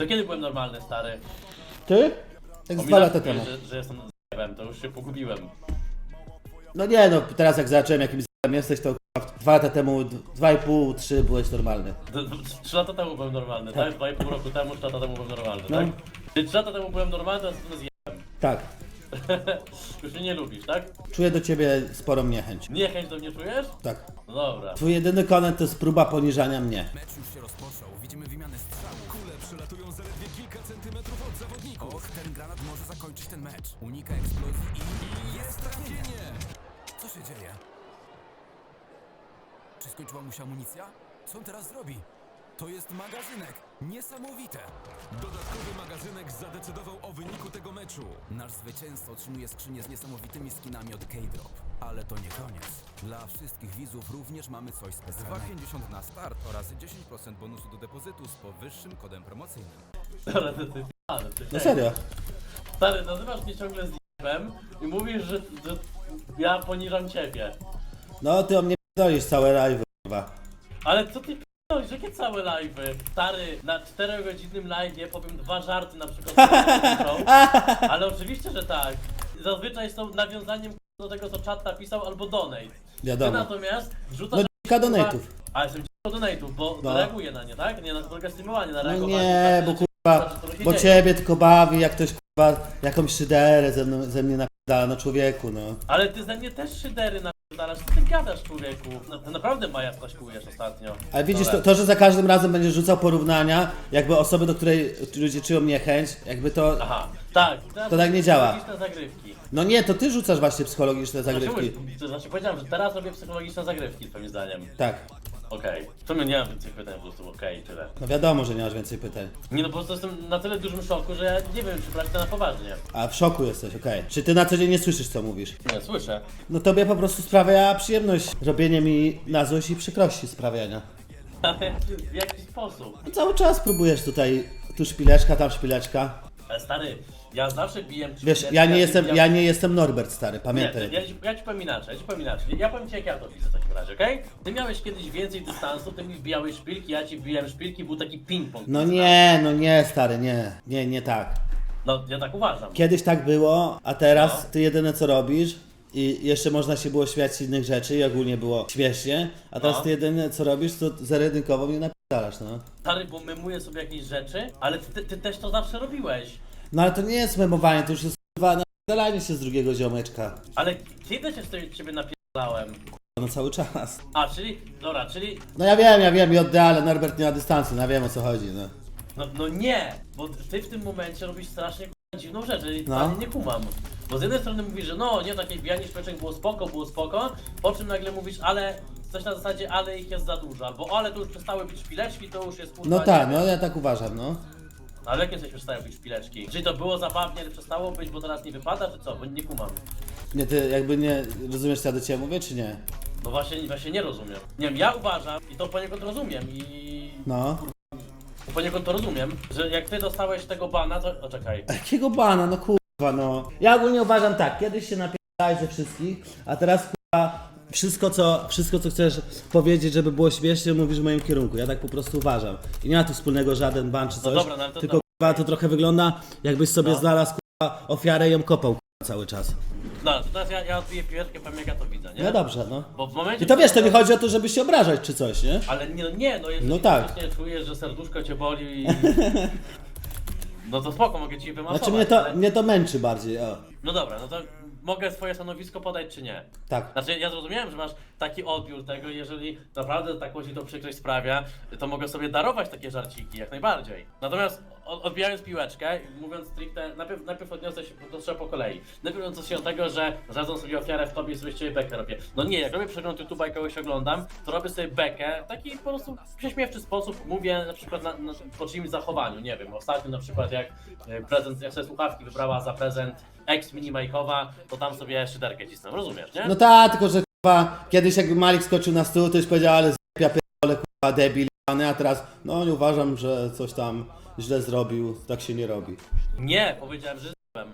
To kiedy byłem normalny, stary? Ty? Jak z dwa lata temu. Że, że jestem zjebem, to już się pogubiłem. No nie no, teraz jak zacząłem jakimś z***em jesteś, to kurwa, dwa lata temu, d- dwa i pół, trzy byłeś normalny. Trzy lata temu byłem normalny, tak? Dwa i pół roku temu, trzy lata temu byłem normalny, No. tak? Czyli trzy lata temu byłem normalny, to jestem zjebem. Tak. już mnie nie lubisz, tak? Czuję do ciebie sporą niechęć. Niechęć do mnie czujesz? Tak. No dobra. Twój jedyny konent to jest próba poniżania mnie. Mecz już się rozpoczął. Widzimy wymianę ten mecz. Unika eksplozji i... i jest trafienie! Co się dzieje? Czy skończyła mu się amunicja? Co on teraz zrobi? To jest magazynek. Niesamowite. Dodatkowy magazynek zadecydował o wyniku tego meczu. Nasz zwycięzca otrzymuje skrzynię z niesamowitymi skinami od K-Drop. Ale to nie koniec. Dla wszystkich widzów również mamy coś specjalnego. 2,50 na start oraz 10% bonusu do depozytu z powyższym kodem promocyjnym. Ale ty, ty, ale ty, No serio. Stary, nazywasz mnie ciągle zjebem i mówisz, że, że ja poniżam ciebie. No ty o mnie dolisz całe live, kurwa. Ale co ty p***olisz, jakie całe live'y? Stary, na 4-godzinnym live'ie powiem dwa żarty na przykład ale oczywiście, że tak. Zazwyczaj są nawiązaniem do tego, co czat napisał albo donate. Ty Wiadomo. natomiast wrzucasz... No dzika donate'ów. A jestem do donate'ów, bo No. reaguję na nie, tak? Nie na tylko streamowanie, na No reagowanie. nie, bo Patrzę, kurwa, czy- czy to się bo dzieje. ciebie tylko bawi, jak ktoś jakąś szyderę ze, mną, ze mnie napierdala, no człowieku, no. Ale ty ze mnie też szydery napierdalasz, co ty gadasz człowieku? No, ty naprawdę Maja ostatnio. Ale widzisz, to, to, że za każdym razem będziesz rzucał porównania, jakby osoby, do której ludzie czują niechęć, jakby to... Aha, tak. To tak nie działa. Psychologiczne zagrywki. No nie, to ty rzucasz właśnie psychologiczne zagrywki. Znaczy, to znaczy powiedziałem, że teraz robię psychologiczne zagrywki, twoim zdaniem. Tak. Okej. W sumie nie mam więcej pytań po prostu, okej, tyle. No wiadomo, że nie masz więcej pytań. Nie no, po prostu jestem na tyle dużym szoku, że ja nie wiem, czy brać to na poważnie. A w szoku jesteś, okej. Czy ty na co dzień nie słyszysz, co mówisz? Nie, słyszę. No tobie po prostu sprawia przyjemność robienie mi na złość i przykrości sprawiania. Ale w jaki sposób? No cały czas próbujesz tutaj, tu szpileczka, tam szpileczka. Ale stary, ja zawsze biję Wiesz, ja nie jestem, ja nie jestem Norbert, stary, Nie, pamiętaj. ja, ci- ja ci powiem inaczej, ja ci powiem inaczej. Ja powiem ci jak ja to widzę w takim razie, okej? Ty miałeś kiedyś więcej dystansu, ty mi wbijałeś szpilki, ja ci wbijałem szpilki, był taki ping-pong. No nie, no nie, stary, nie. Nie, nie tak. No, ja tak uważam. Kiedyś tak było, a teraz No. ty jedyne co robisz i jeszcze można się było śmiać z innych rzeczy i ogólnie było śmiesznie, a teraz No. ty jedyne co robisz to zeredynkowo mnie napierdalasz, no. Stary, bo memuję sobie jakieś rzeczy, ale ty, ty też to zawsze robiłeś. No ale to nie jest memowanie, to już jest kurwa napierdalanie się z drugiego ziomeczka. Ale kiedy się z tej- ciebie napierdałem? No cały czas. A, czyli, dobra, czyli, No ja wiem, ja wiem, JD, ale Norbert nie ma dystansu, no ja wiem o co chodzi, no. no, no nie, bo ty w tym momencie robisz strasznie k***a, dziwną rzecz, i No. no. nie kumam. Bo z jednej strony mówisz, że no, nie, takie wbijanie szpeczek było spoko, było spoko, po czym nagle mówisz, ale, coś na zasadzie, ale ich jest za dużo, albo ale tu już przestały być szpileczki, to już jest kurwa, No nie tak, no ja tak uważam, no. Ale jakie coś przestają być szpileczki? Czyli to było zabawnie, ale przestało być, bo teraz nie wypada, czy co? Bo nie kumam. Nie, ty jakby nie rozumiesz co ja do ciebie mówię, czy nie? No właśnie, właśnie nie rozumiem. Nie wiem, ja uważam i to poniekąd rozumiem i No. poniekąd to rozumiem, że jak ty dostałeś tego bana, to... O, czekaj. Jakiego bana, no kurwa, no. Ja ogólnie uważam tak, kiedyś się napierdałeś ze wszystkich, a teraz kurwa wszystko co, wszystko co chcesz powiedzieć, żeby było śmiesznie, mówisz w moim kierunku. Ja tak po prostu uważam. I nie ma tu wspólnego żaden ban czy coś, dobra, no ale to- tylko to- kurwa to trochę wygląda jakbyś sobie No. znalazł kurwa ofiarę i ją kopał kurwa, cały czas. No, to teraz ja, ja odbiję piłeczkę, powiem jak ja to widzę, nie? No dobrze, no. Bo w momencie... I to wiesz, to nie chodzi o to, żeby się obrażać czy coś, nie? Ale nie, no nie, no jeżeli No tak. faktycznie czujesz, że serduszko cię boli i... No to spoko, mogę ci wymasować, Znaczy mnie to, ale... mnie to męczy bardziej, o. No dobra, no to mogę swoje stanowisko podać czy nie? Tak. Znaczy ja zrozumiałem, że masz taki odbiór tego, jeżeli naprawdę taką ci to przykrość sprawia, to mogę sobie darować takie żarciki, jak najbardziej. Natomiast o- odbijając piłeczkę, mówiąc stricte, najpierw, najpierw odniosę się to trzeba po kolei. Najpierw odniosę się do tego, że znalazłem sobie ofiarę w tobie i sobie z ciebie bekę robię. No nie, jak robię przegląd YouTube'a i kogoś oglądam, to robię sobie bekę w taki po prostu prześmiewczy sposób, mówię na przykład na, na, po czyimś zachowaniu, nie wiem, ostatnio na przykład jak e, prezent, jak sobie słuchawki wybrała za prezent ex mini Majkowa, to tam sobie szyderkę cisnę, rozumiesz, nie? No tak, tylko że kurwa, kiedyś jakby Malik skoczył na stół, to już powiedział, ale zjebia pierdolę, kurwa, debil, a teraz, no nie uważam, że coś tam źle zrobił, tak się nie robi. Nie, powiedziałem, że z***em.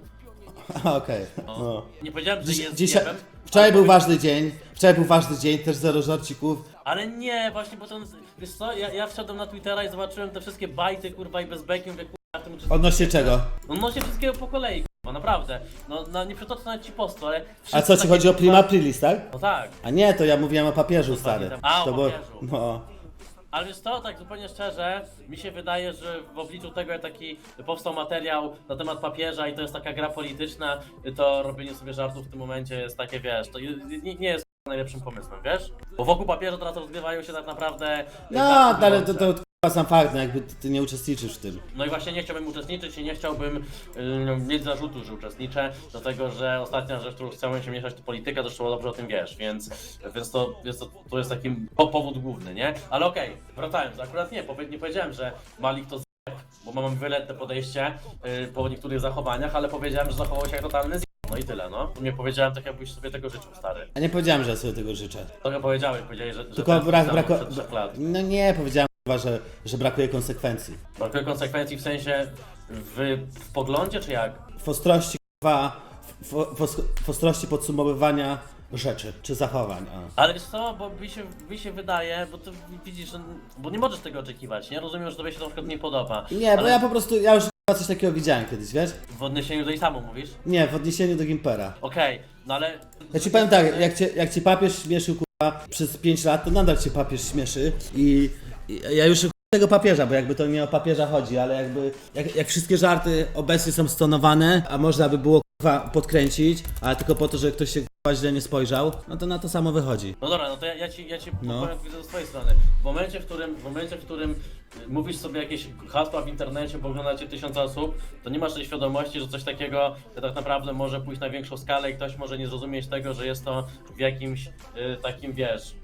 Okej. No. Nie powiedziałem, że Dziś, jest dzisiaj, wczoraj ale był powie- ważny dzień, wczoraj był ważny dzień, też zero żarcików. Ale nie, właśnie, bo to, wiesz co, ja, ja wszedłem na Twittera i zobaczyłem te wszystkie bajty, kurwa, i bez beki, mówię, czy... Odnośnie czego? No wszystkiego po kolei, kurwa, naprawdę. No, no nie przytoczę nawet ci postu, ale... A co ci chodzi o prima aprilis, tak? No tak. A nie, to ja mówiłem o papieżu, stary. A, o to było- papieżu. No. Ale wiesz co, tak zupełnie szczerze, mi się wydaje, że w obliczu tego, jak taki powstał materiał na temat papieża i to jest taka gra polityczna, to robienie sobie żartów w tym momencie jest takie, wiesz, to nie, nie jest najlepszym pomysłem, wiesz? Bo wokół papieża teraz rozgrywają się tak naprawdę... No, karty ale to, to, to sam fakt, no jakby ty, ty nie uczestniczysz w tym. No i właśnie nie chciałbym uczestniczyć i nie chciałbym y, mieć zarzutu, że uczestniczę, dlatego że ostatnia rzecz, którą chciałem się mieszać to polityka, zresztą dobrze o tym wiesz, więc, więc to, jest to, to jest taki po, powód główny, nie? Ale okej, wracając, akurat nie, powie, nie powiedziałem, że Malik to z... bo mam wieloletne podejście y, po niektórych zachowaniach, ale powiedziałem, że zachował się jak totalny z... No i tyle, no. Nie powiedziałem tak, jakbyś sobie tego życzył, stary. A nie powiedziałem, że ja sobie tego życzę. Nie powiedziałeś, powiedziałeś, że... że Tylko ten brak, brak, przed trzech lat. no nie, powiedziałem że, że brakuje konsekwencji. Brakuje konsekwencji w sensie w, w poglądzie, czy jak? W ostrości, kurwa, w, w, w ostrości podsumowywania rzeczy, czy zachowań. O. Ale wiesz co, bo mi się, mi się wydaje, bo ty widzisz, że, bo nie możesz tego oczekiwać, nie? Rozumiem, że tobie się to na przykład nie podoba. Nie, bo ale ja po prostu, ja już coś takiego widziałem kiedyś, wiesz? W odniesieniu do Isamu mówisz? Nie, w odniesieniu do Gimpera. Okej, no ale... Ja ci powiem tak, jak cię, jak cię papież śmieszył kurwa, przez 5 lat, to nadal cię papież śmieszy i ja już tego papieża, bo jakby to nie o papieża chodzi, ale jakby jak, jak wszystkie żarty obecnie są stonowane, a można by było kurwa, podkręcić, ale tylko po to, że ktoś się kurwa, źle nie spojrzał, no to na to samo wychodzi. No dobra, no to ja, ja ci, ja ci No. powiem widzę z twojej strony. W momencie, w którym, w momencie, w którym y, mówisz sobie jakieś hasła w internecie, bo ogląda cię tysiąc osób, to nie masz tej świadomości, że coś takiego tak naprawdę może pójść na większą skalę i ktoś może nie zrozumieć tego, że jest to w jakimś y, takim, wiesz,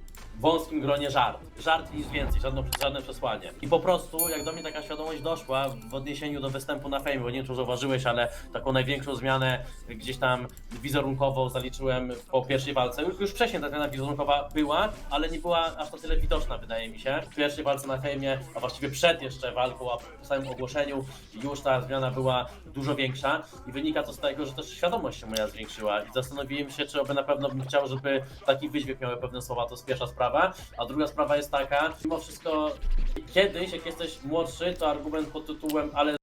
wąskim gronie żart. Żart i nic więcej, żadne, żadne przesłanie. I po prostu, jak do mnie taka świadomość doszła w odniesieniu do występu na Fame, bo nie wiem, czy zauważyłeś, ale taką największą zmianę gdzieś tam wizerunkową zaliczyłem po pierwszej walce. Już, już wcześniej ta zmiana wizerunkowa była, ale nie była aż na tyle widoczna, wydaje mi się. W pierwszej walce na Fame, a właściwie przed jeszcze walką, a po samym ogłoszeniu już ta zmiana była dużo większa i wynika to z tego, że też świadomość się moja zwiększyła i zastanowiłem się, czy na pewno bym chciał, żeby taki wydźwięk miały pewne słowa, to jest pierwsza sprawa, a druga sprawa jest taka, mimo wszystko kiedyś, jak jesteś młodszy, to argument pod tytułem ale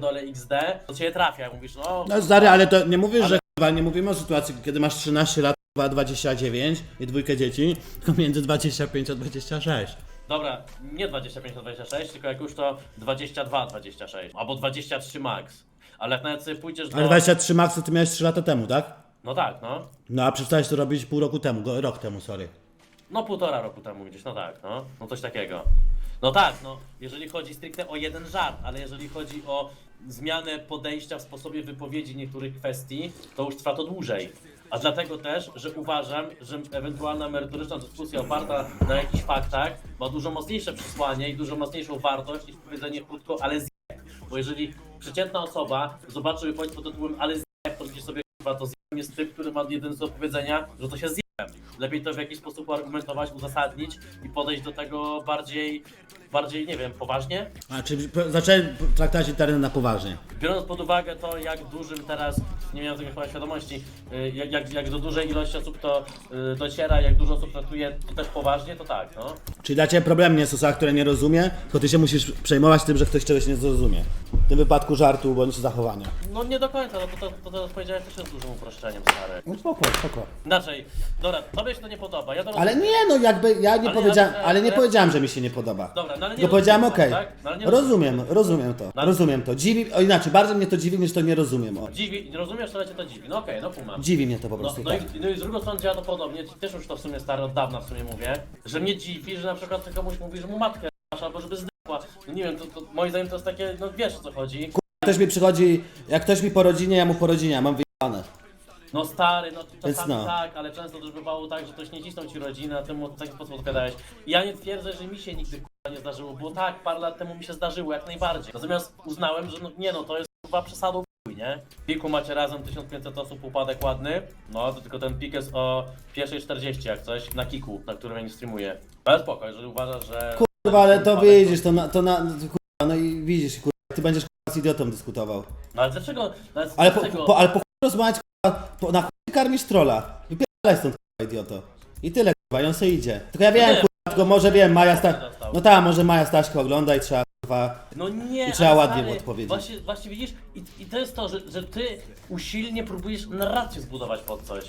dole XD, to cię trafia, mówisz, no, No stary, ale to nie mówisz, Ale- że kurwa, nie mówimy o sytuacji, kiedy masz 13 lat, kurwa, 29 i dwójkę dzieci, tylko między 25 a 26. dobra, nie 25 na 26, tylko jak już to 22, 26, albo 23 max. Ale jak nawet sobie pójdziesz do... Ale 23 max to ty miałeś 3 lata temu, tak? No tak, no. No a przestałeś to robić pół roku temu, go- rok temu, sorry. No półtora roku temu gdzieś, no tak, no. No coś takiego. No tak, no, jeżeli chodzi stricte o jeden żart, ale jeżeli chodzi o zmianę podejścia w sposobie wypowiedzi niektórych kwestii, to już trwa to dłużej. A dlatego też, że uważam, że ewentualna merytoryczna dyskusja oparta na jakichś faktach ma dużo mocniejsze przesłanie i dużo mocniejszą wartość niż powiedzenie krótko, ale z Bo jeżeli przeciętna osoba zobaczy wypowiedź pod tytułem ale z to będzie sobie chyba to z jest typ, który ma jeden do powiedzenia, że to się z Lepiej to w jakiś sposób uargumentować, uzasadnić i podejść do tego bardziej, bardziej, nie wiem, poważnie. A po- zacząłem traktować internet na poważnie. Biorąc pod uwagę to, jak dużym teraz, nie miałem tego chyba świadomości, y, jak, jak, jak do dużej ilości osób to y, dociera, jak dużo osób traktuje to też poważnie, to tak, no. Czyli dla Ciebie problem nie jest osoba, która nie rozumie, tylko Ty się musisz przejmować tym, że ktoś czegoś nie zrozumie. W tym wypadku żartu bądź zachowania. No nie do końca, no to, to, to, to powiedziałeś też jest dużym uproszczeniem, stary. No spoko, spoko. Inaczej, dobra, tobie się to nie podoba, ja to Ale rozumiem. nie, no jakby ja nie Ale powiedziałem, ja- ale nie powiedziałem, że mi się nie podoba. Dobra, no ale nie Tylko powiedziałem okej. tak? No ale nie Rozumiem, rozumiem to. ale- Rozumiem to. Dziwi, o inaczej, bardzo mnie to dziwi, niż to nie rozumiem. O. Dziwi, nie rozumiesz, ale cię to dziwi. No okej, no kumam. Dziwi mnie to po No, prostu. no, tak. i, no i z drugą strony działa to podobnie, ci też już to w sumie stary od dawna w sumie mówię, że mnie dziwi, że na przykład ty komuś mówi, że mu matkę masz albo żeby zdechła. No nie wiem, to, to moim zdaniem to jest takie, no wiesz o co chodzi. Ktoś mi przychodzi, jak ktoś mi po rodzinie, ja mu po rodzinie, ja mam wyjebane. No stary, no czasami no. tak, ale często też bywało tak, że ktoś nie cisnął ci rodziny, a ty mu w taki sposób odpowiadałeś. I ja nie twierdzę, że mi się nigdy kurwa nie zdarzyło, bo tak, parę lat temu mi się zdarzyło, jak najbardziej. Natomiast uznałem, że no, nie no, to jest chyba przesadą nie? W piku macie razem 1500 osób, upadek ładny, no to tylko ten pik jest o pierwszej 40 jak coś, na kiku, na którym ja nie streamuję. Ale spoko, jeżeli uważasz, że... Kurwa, ale to widzisz, to na, to na, kurwa, no i widzisz, kurwa, ty będziesz kurwa z idiotą dyskutował. No ale dlaczego? No, ale Ale po, dlaczego? po, ale po rozmawiać, kurwa, na chuj karmisz trolla. Wypierdalaj stąd, kurwa, idioto. I tyle, kurwa, i on se idzie. Tylko ja wiem, Nie. kurwa, tylko może wiem, Maja Sta... Dostał. No tak, może Maja Staśko ogląda i trzeba, kurwa... No nie, I trzeba ale ładnie stary, odpowiedzieć. Właśnie, właśnie widzisz, i, i to jest to, że, że ty usilnie próbujesz narrację zbudować pod coś.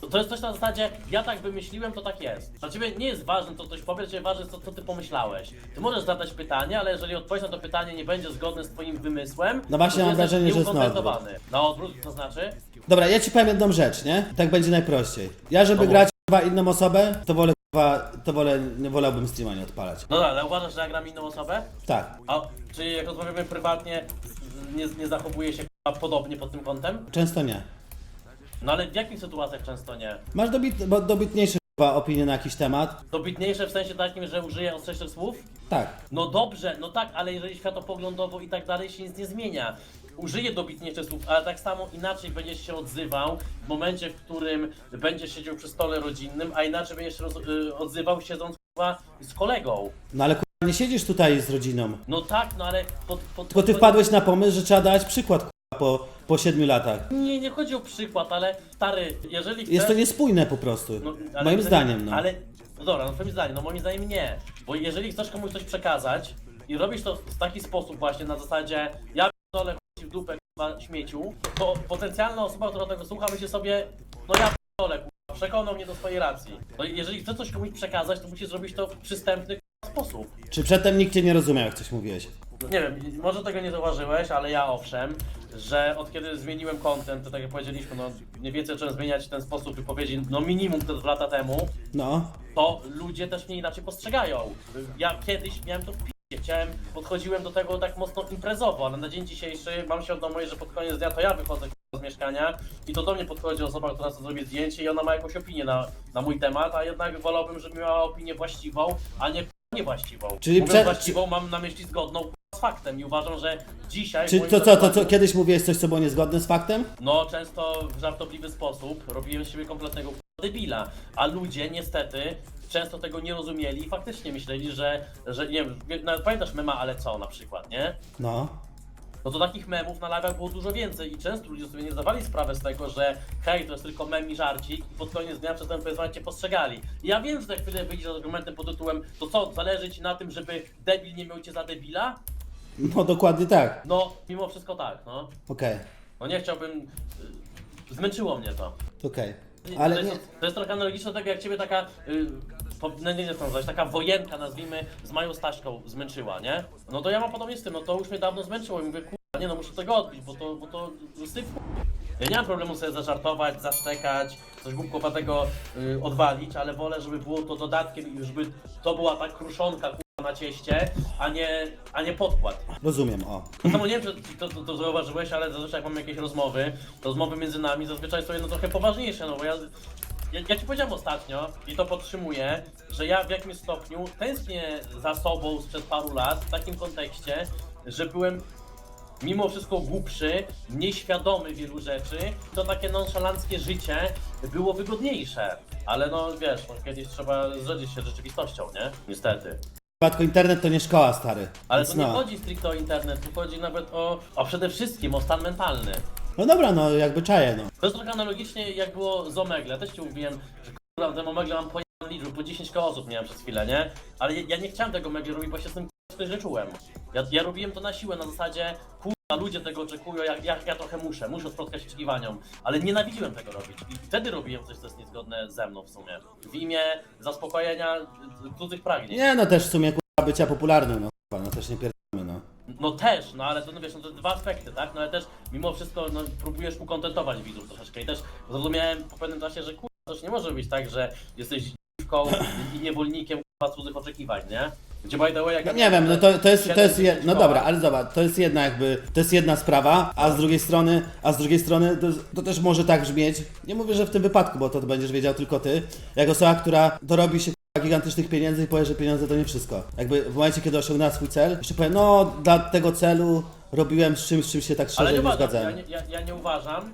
To, to jest coś na zasadzie, ja tak wymyśliłem, to tak jest. Dla ciebie nie jest ważne, co ktoś powie, ciebie ważne jest to, co ty pomyślałeś. Ty możesz zadać pytanie, ale jeżeli odpowiedź na to pytanie nie będzie zgodne z twoim wymysłem, No właśnie, to mam jesteś wrażenie, że jest na nieukontentowany. Na odwrót, to znaczy? Dobra, ja ci powiem jedną rzecz, nie? Tak będzie najprościej. Ja, żeby No. grać, kurwa, inną osobę, to wolę, kurwa, to wolę, nie wolałbym streama nie odpalać. No dobra, ale uważasz, że ja gram inną osobę? Tak. A czy jak rozmawiamy prywatnie, nie, nie zachowuje się k***a, podobnie pod tym kątem? Często nie. No ale w jakich sytuacjach często nie? Masz dobit, bo dobitniejsze kurwa, opinie na jakiś temat? Dobitniejsze w sensie takim, że użyję ostrzejszych słów? Tak. No dobrze, no tak, ale jeżeli światopoglądowo i tak dalej się nic nie zmienia. Użyję dobitniejszych słów, ale tak samo inaczej będziesz się odzywał w momencie, w którym będziesz siedział przy stole rodzinnym, a inaczej będziesz się roz, y, odzywał siedząc kurwa, z kolegą. No ale kurwa, nie siedzisz tutaj z rodziną. No tak, no ale pod, pod, Tylko ty wpadłeś na pomysł, że trzeba dać przykład kurwa, po, po 7 latach. Nie, nie chodzi o przykład, ale stary, jeżeli chcesz... Jest to niespójne po prostu. No, ale Moim jeżeli- zdaniem, no. Ale, no dobra, no twoim zdaniem, no moim zdaniem nie. Bo jeżeli chcesz komuś coś przekazać i robisz to w taki sposób właśnie na zasadzie ja dole w dupę kurwa, śmieciu, to potencjalna osoba, która tego słucha myśli sobie, no ja dole przekonał mnie do swojej racji. No i jeżeli chcesz coś komuś przekazać, to musisz zrobić to w przystępny kurwa, sposób. Czy przedtem nikt cię nie rozumiał, jak coś mówiłeś? Nie wiem, może tego nie zauważyłeś, ale ja owszem, że od kiedy zmieniłem content, to tak jak powiedzieliśmy, no mniej więcej zacząłem zmieniać ten sposób wypowiedzi, no minimum te dwa lata temu, No. to ludzie też mnie inaczej postrzegają. Ja kiedyś miałem to w p***ie. Chciałem, podchodziłem do tego tak mocno imprezowo, ale na dzień dzisiejszy mam świadomość, że pod koniec dnia to ja wychodzę k***a, z mieszkania i to do mnie podchodzi osoba, która sobie zrobi zdjęcie i ona ma jakąś opinię na, na mój temat, a jednak wolałbym, żeby miała opinię właściwą, a nie niewłaściwą. Czyli Mówiąc prze- właściwą mam na myśli zgodną z faktem i uważam, że dzisiaj... Czy moim to co, to co, kiedyś mówiłeś coś, co było niezgodne z faktem? no, często w żartobliwy sposób robiłem z siebie kompletnego k***a debila, a ludzie niestety często tego nie rozumieli i faktycznie myśleli, że, że nie wiem, pamiętasz mema, ale co na przykład, nie? No. No to takich memów na live'ach było dużo więcej i często ludzie sobie nie zdawali sprawy z tego, że hej, to jest tylko mem i żarcik i pod koniec dnia przez ten powiedzmy cię postrzegali. I ja wiem, że za chwilę wyjdziesz z argumentem pod tytułem to co, zależy ci na tym, żeby debil nie miał cię za debila? No dokładnie tak. No, mimo wszystko tak, no. Okej. No nie chciałbym... y, Zmęczyło mnie to. Okej. Ale to, nie... jest, to jest trochę analogiczne do tego, jak ciebie taka, y, po, no nie, nie chcę nazwać, taka wojenka, nazwijmy, z Mają Staśką zmęczyła, nie? No to ja mam podobnie z tym, no to już mnie dawno zmęczyło i mówię, kurwa, nie no, muszę tego odbić, bo to, bo to syf... Ja nie mam problemu sobie zażartować, zaszczekać, coś głupkowatego y, odwalić, ale wolę, żeby było to dodatkiem i żeby to była ta kruszonka, kurwa, na cieście, a nie, a nie podkład. Rozumiem, o. To samo nie wiem, czy to, to, to zauważyłeś, ale zazwyczaj jak mamy jakieś rozmowy, to rozmowy między nami zazwyczaj są jedno trochę poważniejsze, no bo ja, ja, ja ci powiedziałem ostatnio i to podtrzymuję, że ja w jakimś stopniu tęsknię za sobą sprzed paru lat w takim kontekście, że byłem mimo wszystko głupszy, mniej świadomy wielu rzeczy, to takie nonszalanckie życie było wygodniejsze. Ale no wiesz, no, kiedyś trzeba zgodzić się z rzeczywistością, nie? Niestety. Tylko internet to nie szkoła, stary. Ale Więc to nie no. chodzi stricte o internet, tu chodzi nawet o, a przede wszystkim o stan mentalny. No dobra, no jakby czaję, no. To jest trochę analogicznie jak było z Omegle. Ja też ci mówiłem, że kurwa, ten Omegle mam po liczbę, po 10 koło osób miałem przez chwilę, nie? Ale ja, ja nie chciałem tego Omegle robić, bo się z tym kurwa, źle czułem. Ja, ja robiłem to na siłę, na zasadzie kurwa, ludzie tego oczekują, ja, ja, ja trochę muszę, muszę spotkać oczekiwaniom. Ale nienawidziłem tego robić i wtedy robiłem coś, co jest niezgodne ze mną w sumie. W imię zaspokojenia y, cudzych pragnień. Nie, no też w sumie kurwa bycia popularnym, no kurwa, no też nie pierdolmy, no. Też, no ale to no wiesz, no to dwa aspekty, tak? No ale też mimo wszystko no, próbujesz ukontentować widzów troszeczkę i też zrozumiałem po pewnym czasie, że kurwa, to nie może być tak, że jesteś dziwką i niewolnikiem kurwa cudzych oczekiwań, nie? Gdzie by the way, jak No nie wiem, no to, to jest, to jest, je, no 7-10 dobra, ale zobacz, to jest jedna jakby, to jest jedna sprawa, a z drugiej strony, a z drugiej strony to, to też może tak brzmieć, nie mówię, że w tym wypadku, bo to będziesz wiedział tylko ty, jako osoba, która dorobi się gigantycznych pieniędzy i powie, że pieniądze to nie wszystko. Jakby w momencie, kiedy osiągnęła swój cel, jeszcze powie, no dla tego celu robiłem z czymś, z czym się tak szczerze nie nie uważam, ja zgadzałem. nie, ja, ja nie uważam,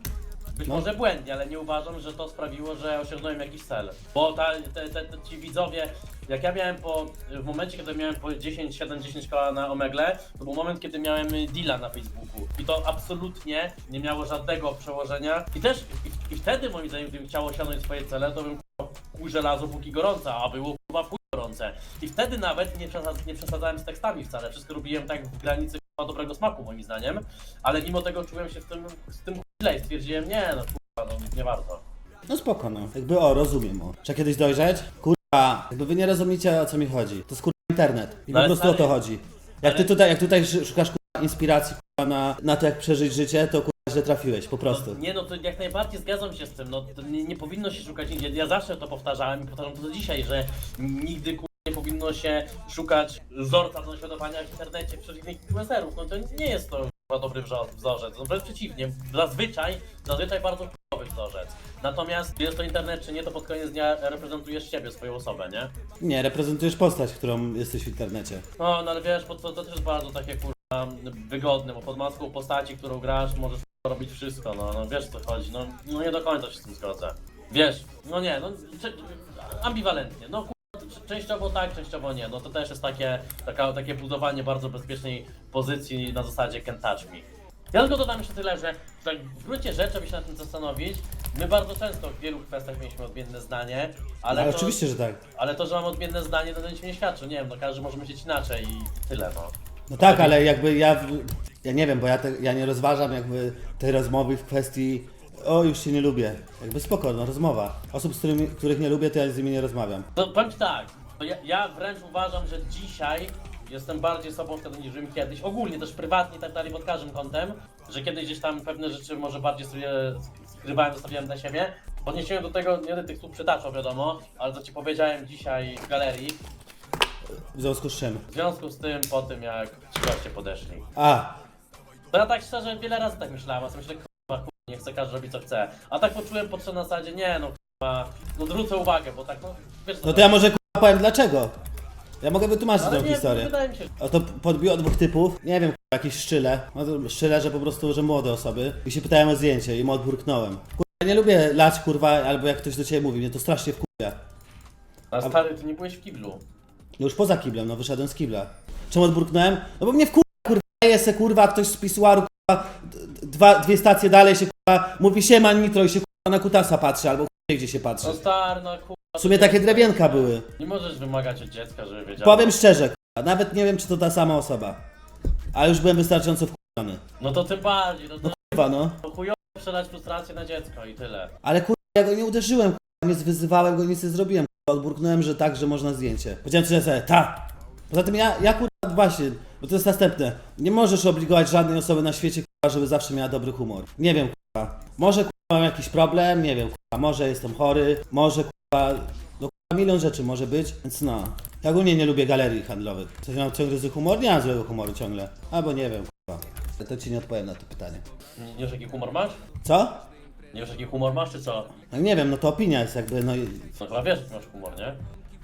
Być No. może błędnie, ale nie uważam, że to sprawiło, że osiągnąłem jakiś cel. Bo ta, te, te, te, ci widzowie, jak ja miałem po, w momencie, kiedy miałem po 10, 7, 10 koła na Omegle, to był moment, kiedy miałem deala na Facebooku. I to absolutnie nie miało żadnego przełożenia. I też, i, i wtedy moim zdaniem, gdybym chciał osiągnąć swoje cele, to bym kuj żelazo póki gorące, a było w chuj gorące. I wtedy nawet nie, przesad, nie przesadzałem z tekstami wcale, wszystko robiłem tak w granicy kurwa, dobrego smaku moim zdaniem, ale mimo tego czułem się w tym, z tym źle i stwierdziłem, nie no kurwa, no nie warto. No spoko, no. Jakby, o, rozumiem, o. Trzeba kiedyś dojrzeć? Kurwa, jakby wy nie rozumiecie, o co mi chodzi. To jest kurwa internet. I No po prostu o to stary- chodzi. Jak ty tutaj, jak tutaj sz- szukasz kurwa inspiracji kurwa na, na to, jak przeżyć życie, to kurwa źle trafiłeś, po prostu. Nie no, to jak najbardziej zgadzam się z tym, no to nie, nie powinno się szukać nigdzie, ja zawsze to powtarzałem i powtarzam to do dzisiaj, że nigdy kurwa nie powinno się szukać wzorca do naśladowania w internecie innych influencerów, no to nie jest to kurwa, dobry wzorzec, no wręcz przeciwnie, zazwyczaj, zazwyczaj bardzo chujowy wzorzec. Natomiast czy jest to internet czy nie, to pod koniec dnia reprezentujesz siebie, swoją osobę, nie? Nie, reprezentujesz postać, którą jesteś w internecie. No, no ale wiesz, bo to, to też jest bardzo takie kurwa wygodne, bo pod maską postaci, którą grasz, możesz kurwa, robić wszystko, no, no wiesz o co chodzi, no, no nie do końca się z tym zgodzę. Wiesz, no nie, no ambiwalentnie, no częściowo tak, częściowo nie, no to też jest takie, taka, takie budowanie bardzo bezpiecznej pozycji na zasadzie can touch me. Ja tylko dodam jeszcze tyle, że tak w gruncie rzeczy, aby się nad tym zastanowić, my bardzo często w wielu kwestiach mieliśmy odmienne zdanie, ale, Ale to, oczywiście, że tak. ale to, że mam odmienne zdanie, to nic nie świadczy. Nie wiem, no każdy może myśleć inaczej i tyle, no. No tak, ale jakby ja, ja nie wiem, bo ja, te, ja nie rozważam jakby tej rozmowy w kwestii o, już się nie lubię. Jakby spoko, no rozmowa. Osób, z którymi, których nie lubię, to ja z nimi nie rozmawiam. To powiem ci tak, to ja, ja wręcz uważam, że dzisiaj jestem bardziej sobą wtedy niż byłem kiedyś. Ogólnie też prywatnie i tak dalej pod każdym kątem, że kiedyś gdzieś tam pewne rzeczy może bardziej sobie skrywałem, zostawiałem dla siebie. W odniesieniu do tego, nie będę tych słów przytaczał wiadomo, ale co ci powiedziałem dzisiaj w galerii, W związku z czym? w związku z tym, po tym jak ci goście podeszli. A, To ja tak szczerze wiele razy tak myślałem, a sobie myślę, kurwa, kurwa, nie chcę każdy robić co chce. A tak poczułem potrzebę na zasadzie, nie no kurwa, no zwrócę uwagę, bo tak no, wiesz co no to ja może powiem dlaczego. Ja mogę wytłumaczyć Ale tę nie, historię. wydaje mi się, Oto podbiło dwóch typów, nie wiem, jakieś szczyle. No to szczyle, że po prostu, że młode osoby. I się pytałem o zdjęcie i mu odburknąłem. Kurwa, ja nie lubię lać, kurwa, albo jak ktoś do ciebie mówi, mnie to strasznie wkurwia. a stary, ty nie byłeś w kiblu. No już poza kiblem, no wyszedłem z kibla. Czemu odburknąłem? No bo mnie wkurwa, kurwa, jest se, kurwa, ktoś z pisuaru, kurwa, d- dwa, dwie stacje dalej się, kurwa, mówi siema nitro i się, kurwa, na kutasa patrzy, albo gdzie się patrzy. No stary, no kurwa. W sumie takie drewienka były. Nie możesz wymagać od dziecka, żeby wiedziało. Powiem szczerze, kurwa, nawet nie wiem, czy to ta sama osoba. Ale już byłem wystarczająco wkurwiony. No to tym bardziej, no to Kurwa, no. no. chujowo przelać frustrację na dziecko i tyle. Ale kurwa, ja go nie uderzyłem, kurwa, nie wyzywałem go, nic nie zrobiłem. Kurwa, odburknąłem, że tak, że można zdjęcie. Powiedziałem sobie, ta. Poza tym ja, ja kurwa, właśnie, bo to jest następne. Nie możesz obligować żadnej osoby na świecie, kurwa, żeby zawsze miała dobry humor. Nie wiem, kurwa. Może kurwa mam jakiś problem, nie wiem, kurwa, może jestem chory, może kurwa, no kurwa, milion rzeczy może być, więc no. Ja ogólnie nie lubię galerii handlowych. Coś mam ciągle zły humor? Nie mam złego humoru ciągle. Albo nie wiem, kurwa. To ci nie odpowiem na to pytanie. Nie, wiesz jaki humor masz? Co? Nie wiesz jaki humor masz, czy co? No nie wiem, no to opinia jest jakby, no i No chyba wiesz jaki masz humor, nie?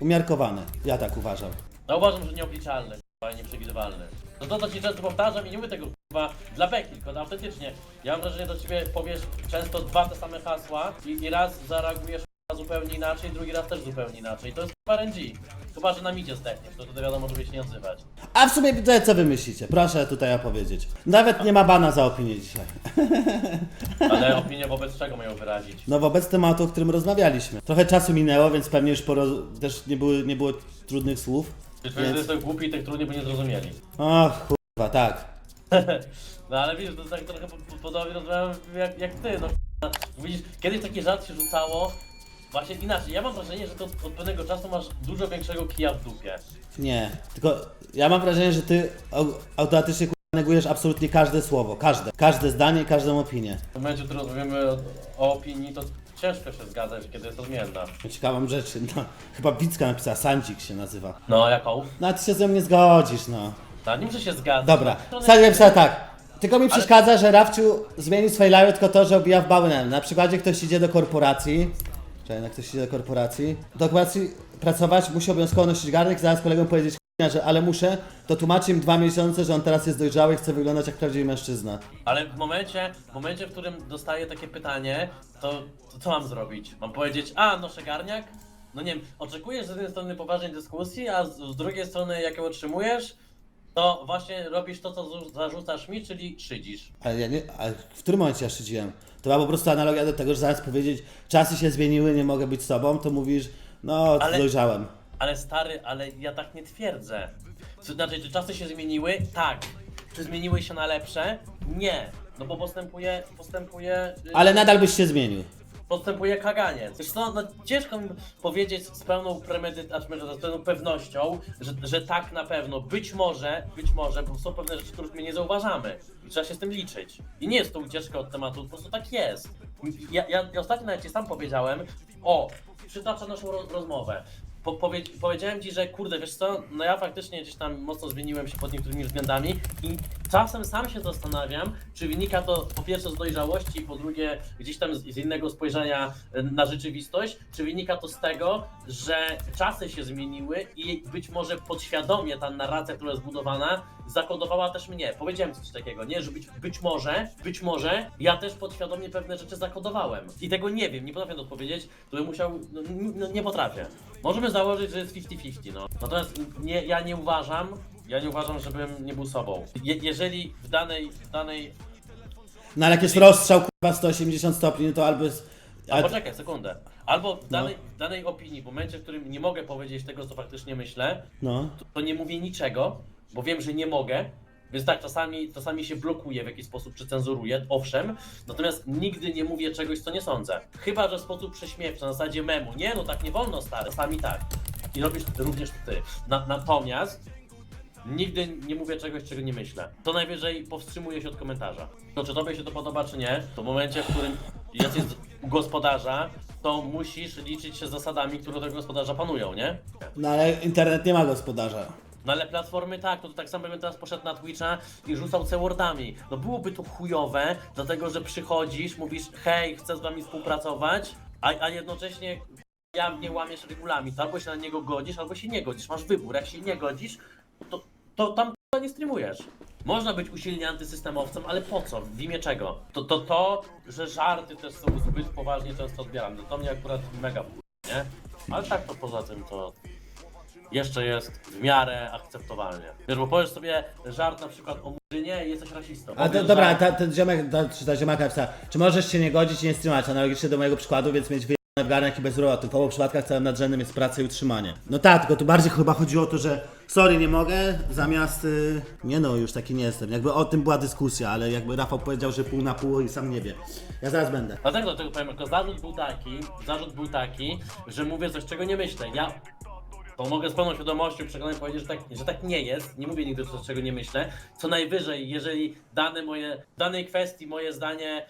umiarkowany. Ja tak uważam. No uważam, że nieobliczalny, nieprzewidywalny. No to, co ci często powtarzam i nie mówię tego kurwa dla beki, tylko autentycznie. Ja mam wrażenie, że do ciebie powiesz często dwa te same hasła i, i raz zareagujesz zupełnie inaczej, drugi raz też zupełnie inaczej. To jest kurwa RNG. Chyba, że na midzie zdechniesz, to wtedy wiadomo, żeby się nie odzywać. A w sumie tutaj co wy myślicie? Proszę tutaj opowiedzieć. Nawet nie ma bana za opinię dzisiaj. Ale opinię wobec czego mają wyrazić? No wobec tematu, o którym rozmawialiśmy. Trochę czasu minęło, więc pewnie już poro- też nie, były, nie było trudnych słów. Twoi Więc- są głupi i tych trudniej by nie zrozumieli? Och, kurwa, tak. No ale widzisz, to jest tak trochę po- po- podobnie rozmawiam jak, jak ty, no. Widzisz, kiedyś taki żart się rzucało, właśnie inaczej, ja mam wrażenie, że to od, pewnego czasu masz dużo większego kija w dupie. Nie. Tylko ja mam wrażenie, że ty au- automatycznie negujesz absolutnie każde słowo. Każde. Każde zdanie, każdą opinię. W momencie, którym rozmawiamy o, o opinii, to ciężko się zgadzać, kiedy jest to zmienna. Ciekawą rzeczy. No, chyba Bicka napisała, Sandzik się nazywa. No, jaką? No a ty się ze mnie zgodzisz, no. No, nie muszę się zgadzać. Dobra, No, wsadziłem sobie tak. Tylko mi przeszkadza, że Rafciu zmienił swoje live tylko to, że obija w bawełnę. Na przykładzie ktoś idzie do korporacji, czyli jak ktoś idzie do korporacji, do korporacji pracować musi obowiązkowo nosić garnek, zaraz kolegom powiedzieć że ale muszę, to tłumaczy im dwa miesiące, że on teraz jest dojrzały i chce wyglądać jak prawdziwy mężczyzna. Ale w momencie, w momencie, w którym dostaję takie pytanie, to, to co mam zrobić? Mam powiedzieć, a noszę garniak? No nie wiem, oczekujesz z jednej strony poważnej dyskusji, a z, z drugiej strony jak ją otrzymujesz, to właśnie robisz to, co zu- zarzucasz mi, czyli szydzisz. Ale ja nie, ale w którym momencie ja szydziłem? To była po prostu analogia do tego, że zamiast powiedzieć, czasy się zmieniły, nie mogę być sobą, to mówisz, no Ale- dojrzałem. Ale stary, ale ja tak nie twierdzę. To znaczy, czy czasy się zmieniły? Tak. Czy zmieniły się na lepsze? Nie. No bo postępuje, postępuje... y, Ale nadal byś się zmienił. postępuje kaganiec. Wiesz co, no ciężko mi powiedzieć z pełną premedytacją, z pełną pewnością, że, że tak na pewno, być może, być może, bo są pewne rzeczy, których my nie zauważamy i trzeba się z tym liczyć. I nie jest to ucieczka od tematu, po prostu tak jest. Ja, ja, ja ostatnio nawet ci sam powiedziałem, o, przytacza naszą ro, rozmowę. Po, powie, powiedziałem ci, że kurde, wiesz co, no ja faktycznie gdzieś tam mocno zmieniłem się pod niektórymi względami i czasem sam się zastanawiam, czy wynika to po pierwsze z dojrzałości, po drugie gdzieś tam z, z innego spojrzenia e, na rzeczywistość, czy wynika to z tego, że czasy się zmieniły i być może podświadomie ta narracja, która jest zbudowana, zakodowała też mnie. Powiedziałem coś takiego, nie? Że być, być może, być może ja też podświadomie pewne rzeczy zakodowałem. I tego nie wiem, nie potrafię odpowiedzieć, to bym musiał, no, no, nie potrafię. Możemy założyć, że jest 50-50, no. Natomiast nie, ja nie uważam, ja nie uważam, żebym nie był sobą. Je, jeżeli w danej, w danej... No ale jak jest rozstrzał, kurwa, 180 stopni, no to albo jest... A ale- poczekaj, sekundę. Albo w danej, w danej opinii, w momencie, w którym nie mogę powiedzieć tego, co faktycznie myślę, No. to, to nie mówię niczego, bo wiem, że nie mogę. Więc tak, czasami, czasami się blokuję w jakiś sposób, czy cenzuruję, owszem, natomiast nigdy nie mówię czegoś, co nie sądzę. Chyba, że w sposób prześmiewczy, na zasadzie memu. Nie, no tak nie wolno, stary, czasami tak. I robisz również ty. Na, natomiast nigdy nie mówię czegoś, czego nie myślę. To najwyżej powstrzymuję się od komentarza. To czy tobie się to podoba, czy nie, to w momencie, w którym jesteś u gospodarza, to musisz liczyć się z zasadami, które tego gospodarza panują, nie? No ale internet nie ma gospodarza. No ale platformy tak, no to tak samo bym teraz poszedł na Twitcha i rzucał C-wordami. No byłoby to chujowe, dlatego że przychodzisz, mówisz hej, chcę z wami współpracować, a, a jednocześnie jawnie łamiesz regulamin. To albo się na niego godzisz, albo się nie godzisz. Masz wybór. Jak się nie godzisz, to, to tam nie streamujesz. Można być usilnie antysystemowcem, ale po co? W imię czego? To to, to że żarty też są zbyt poważnie często odbierane. To mnie akurat mega nie? Ale tak to poza tym to jeszcze jest w miarę akceptowalnie. Wiesz, bo powiesz sobie żart na przykład o Murzynie i jesteś rasistą. A to, Powiesz dobra, żart- ta, ten ziomek, ta, czy ta ziomaka napisała, czy możesz się nie godzić i nie streamować, analogicznie do mojego przykładu, więc mieć wyjebane w garnek i bez roboty. W obu przypadkach celem nadrzędnym jest praca i utrzymanie. No tak, tylko tu bardziej chyba chodziło o to, że sorry, nie mogę, zamiast... Y... Nie no, już taki nie jestem. Jakby o tym była dyskusja, ale jakby Rafał powiedział, że pół na pół i sam nie wie. Ja zaraz będę. Dlatego do tego powiem, tylko zarzut był taki, zarzut był taki, że mówię coś, czego nie myślę. Ja to mogę z pełną świadomością przekonać powiedzieć, że tak, że tak nie jest. Nie mówię nigdy czego nie myślę. Co najwyżej, jeżeli dane moje, w danej kwestii moje zdanie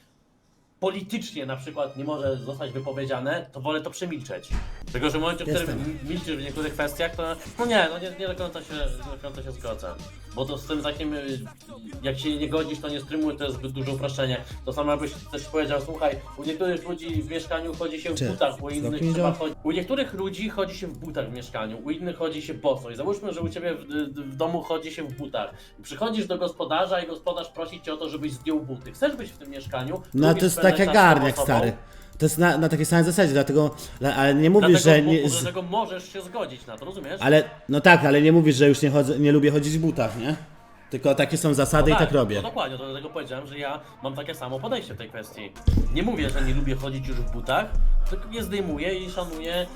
politycznie na przykład nie może zostać wypowiedziane, to wolę to przemilczeć. Tylko, że w momencie, w którym milczysz w niektórych kwestiach, to no nie, no nie, nie do końca się, nie do końca się zgodzę. Bo to z tym takim, y, jak się nie godzisz, to nie streamuj, to jest zbyt duże uproszczenie. To samo jakbyś też powiedział, słuchaj, u niektórych ludzi w mieszkaniu chodzi się w Czy? butach, u innych trzeba chodzi... U niektórych ludzi chodzi się w butach w mieszkaniu, u innych chodzi się boso. I załóżmy, że u ciebie w, w domu chodzi się w butach. Przychodzisz do gospodarza i gospodarz prosi cię o to, żebyś zdjął buty. Chcesz być w tym mieszkaniu? No to jest tak jak z osobą, stary. To jest na, na takiej samej zasadzie, dlatego, ale nie mówisz, że nie... dlatego możesz się zgodzić na to, rozumiesz? Ale, no tak, ale nie mówisz, że już nie, chodzę, nie lubię chodzić w butach, nie? Tylko takie są zasady i tak robię. No dokładnie, to dlatego powiedziałem, że ja mam takie samo podejście w tej kwestii. Nie mówię, że nie lubię chodzić już w butach, tylko je zdejmuję i szanuję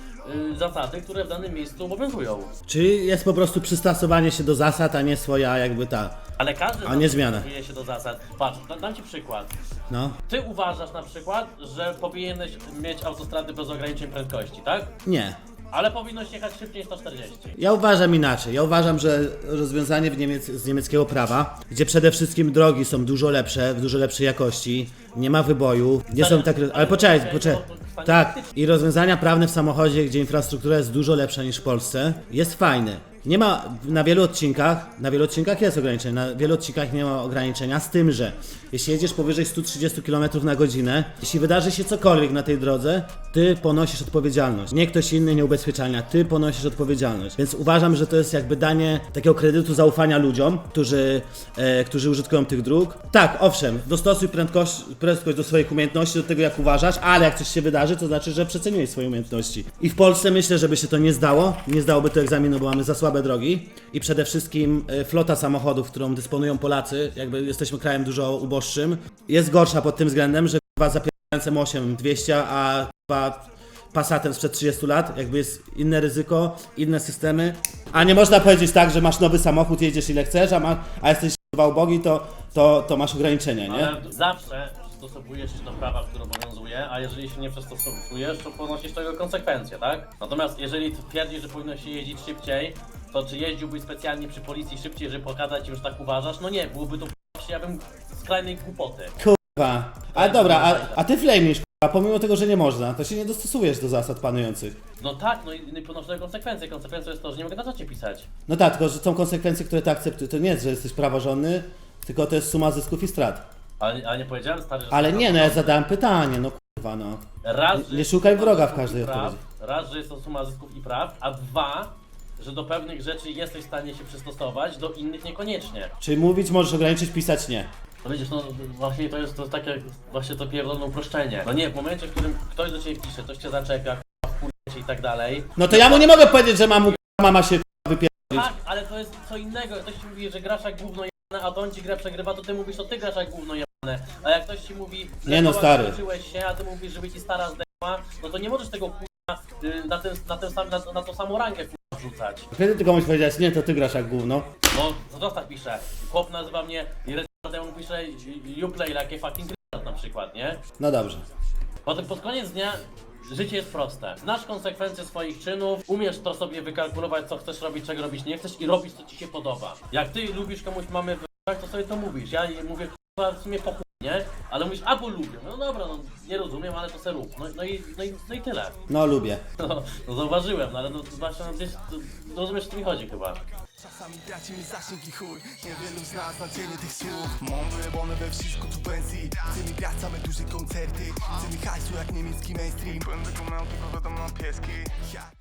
y, zasady, które w danym miejscu obowiązują. Czyli jest po prostu przystosowanie się do zasad, a nie swoja jakby ta. Ale każdy A nie zmiana. stosuje się do zasad. Patrz, da, dam ci przykład. No. Ty uważasz na przykład, że powinieneś mieć autostrady bez ograniczeń prędkości, tak? Nie. Ale powinnoś jechać szybciej 140. Ja uważam inaczej. Ja uważam, że rozwiązanie w Niemiec, z niemieckiego prawa, gdzie przede wszystkim drogi są dużo lepsze, w dużo lepszej jakości, nie ma wyboju, nie są tak. Ale poczekaj, poczekaj. Tak, i rozwiązania prawne w samochodzie, gdzie infrastruktura jest dużo lepsza niż w Polsce, jest fajne. Nie ma na wielu odcinkach, na wielu odcinkach jest ograniczenie, na wielu odcinkach nie ma ograniczenia, z tym, że jeśli jedziesz powyżej 130 km na godzinę, jeśli wydarzy się cokolwiek na tej drodze, ty ponosisz odpowiedzialność. Nie ktoś inny nie ubezpieczalnia, ty ponosisz odpowiedzialność. Więc uważam, że to jest jakby danie takiego kredytu zaufania ludziom, którzy, e, którzy użytkują tych dróg. Tak, owszem, dostosuj prędkość, prędkość do swoich umiejętności, do tego jak uważasz, ale jak coś się wydarzy, to znaczy, że przeceniłeś swoje umiejętności. I w Polsce myślę, żeby się to nie zdało, nie zdałoby to egzaminu, bo mamy za słabe drogi i przede wszystkim e, flota samochodów, którą dysponują Polacy, jakby jesteśmy krajem dużo uboższym, jest gorsza pod tym względem, że chyba zapierającym 8 200, a chyba Passatem sprzed 30 lat, jakby jest inne ryzyko, inne systemy, a nie można powiedzieć tak, że masz nowy samochód, jedziesz ile chcesz, a, ma, a jesteś ubogi, to, to, to masz ograniczenia, nie? Ale zawsze przystosowujesz się do prawa, które obowiązuje, a jeżeli się nie przystosowujesz, to ponosisz tego konsekwencje, tak? Natomiast jeżeli twierdzisz, że powinno się jeździć szybciej, to czy jeździłbyś specjalnie przy policji szybciej, żeby pokazać im, że tak uważasz? No nie, byłoby to przejawem skrajnej głupoty. Kurwa. Ale dobra, a, a ty flamisz, kurwa, pomimo tego, że nie można, to się nie dostosujesz do zasad panujących. No tak, no i nie ponoszę tego konsekwencje. Konsekwencją jest to, że nie mogę na czacie pisać. No tak, tylko że są konsekwencje, które ty akceptujesz. To nie jest, że jesteś praworządny, tylko to jest suma zysków i strat. Ale, ale nie powiedziałem, stary, że... Ale nie, no ja zadałem pytanie, no kurwa, no. Raz, Nie- że nie jest szukaj suma wroga w zysków każdej praw, odpowiedzi. Raz, że jest to suma zysków i praw, a dwa, że do pewnych rzeczy jesteś w stanie się przystosować, do innych niekoniecznie. Czyli mówić możesz ograniczyć, pisać nie. No widzisz, no właśnie to jest to takie, właśnie to pierdolone uproszczenie. No nie, w momencie, w którym ktoś do ciebie pisze, ktoś cię zaczepia, k***a, i tak dalej. No to ja mu nie mogę powiedzieć, że mam kurwa, mama się kurwa. Tak, ale to jest co innego. Ktoś ci mówi, że grasz jak gówno a to on ci grę przegrywa, to ty mówisz, to ty grasz jak gówno jebane. A jak ktoś ci mówi, że Nie no, stary. nauczyłeś się, a ty mówisz, żeby ci stara zdechła, no to nie możesz tego kurwa y, na, ten, na, ten sam, na, na tą samą rangę kurwa wrzucać. Kiedy ty komuś powiedziałeś, nie, to ty grasz jak gówno. No, tak pisze? Chłop nazywa mnie retardem, mu pisze you play like a fucking retard na przykład, nie? No dobrze. Potem pod koniec dnia życie jest proste. Znasz konsekwencje swoich czynów, umiesz to sobie wykalkulować, co chcesz robić, czego robić nie chcesz i robisz, co ci się podoba. Jak ty lubisz komuś mamy wybrać, to sobie to mówisz. Ja mówię, chyba w sumie po chuj, nie? Ale mówisz, albo lubię. No dobra, no nie rozumiem, ale to se rób. No, no, i, no, i, no i tyle. No lubię. No, no zauważyłem, no ale no właśnie no, gdzieś, to, rozumiesz, o co mi chodzi chyba. Czasami traci mi zasięg i chuj. Niewielu z nas znaczenie tych słów. Mam wyjebane we wszystko tu pensji Chce mi grać same duże koncerty. Chce mi hajsu jak niemiecki mainstream. Będę go miał tylko wiadomo pieski. Ja